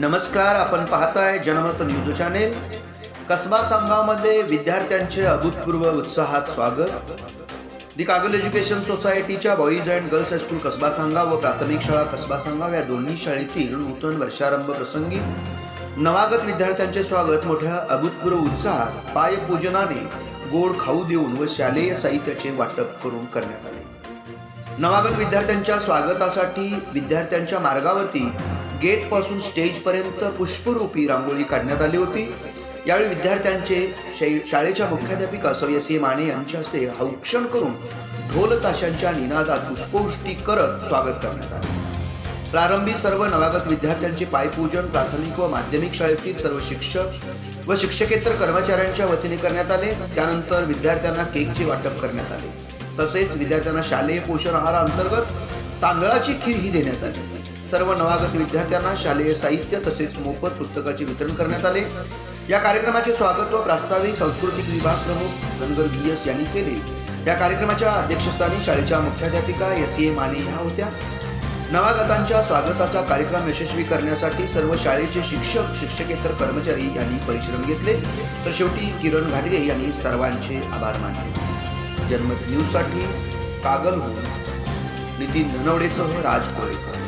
नमस्कार आपण पाहताय जनमत न्यूज चॅनेल. कसबा संघामध्ये विद्यार्थ्यांचे अभूतपूर्व उत्साहात स्वागत. दि कागल एज्युकेशन सोसायटीच्या boys and girls high school Kasba सांगा व प्राथमिक शाळा कसबा सांगाव या दोन्ही शाळेतील नूतन वर्षारंभ प्रसंगी नवागत विद्यार्थ्यांचे स्वागत. मोठ्या अभूतपूर्व उत्साहात पायपूजनाने गोड खाऊ देऊन व शालेय साहित्याचे वाटप करून करण्यात आले. नवागत विद्यार्थ्यांच्या स्वागतासाठी विद्यार्थ्यांच्या मार्गावरती गेटपासून स्टेज पर्यंत पुष्परूपी रांगोळी काढण्यात आली होती. यावेळी विद्यार्थ्यांचे शै- शाळेच्या मुख्याध्यापिका सव्यसी माने यांच्या हस्ते औक्षण करून ढोल ताशांच्या निनादात पुष्पवृष्टी करत स्वागत करण्यात आले. प्रारंभी सर्व नवागत विद्यार्थ्यांचे पायपूजन प्राथमिक व माध्यमिक शाळेतील सर्व शिक्षक व शिक्षकेतर कर्मचाऱ्यांच्या वतीने करण्यात आले. त्यानंतर विद्यार्थ्यांना केकचे वाटप करण्यात आले. तसेच विद्यार्थ्यांना शालेय पोषण आहाराअंतर्गत तांदळाची खीर ही देण्यात आली. सर्व नवागत विद्यार्थ्यांना शालेय साहित्य तसेच मोफत पुस्तकाचे वितरण करण्यात आले. या कार्यक्रमाचे स्वागत व प्रास्ताविक सांस्कृतिक विभाग प्रमुख धनगर गियस यांनी केले. या कार्यक्रमाच्या अध्यक्षस्थानी शाळेच्या मुख्याध्यापिका एस ए माने ह्या होत्या. नवागतांच्या स्वागताचा कार्यक्रम यशस्वी करण्यासाठी सर्व शाळेचे शिक्षक शिक्षकेतर कर्मचारी यांनी परिश्रम घेतले. तर शेवटी किरण घाटगे यांनी सर्वांचे आभार मानले. जन्मत न्यूजसाठी कागलहून नितीन धनवडेसह राज कोळेकर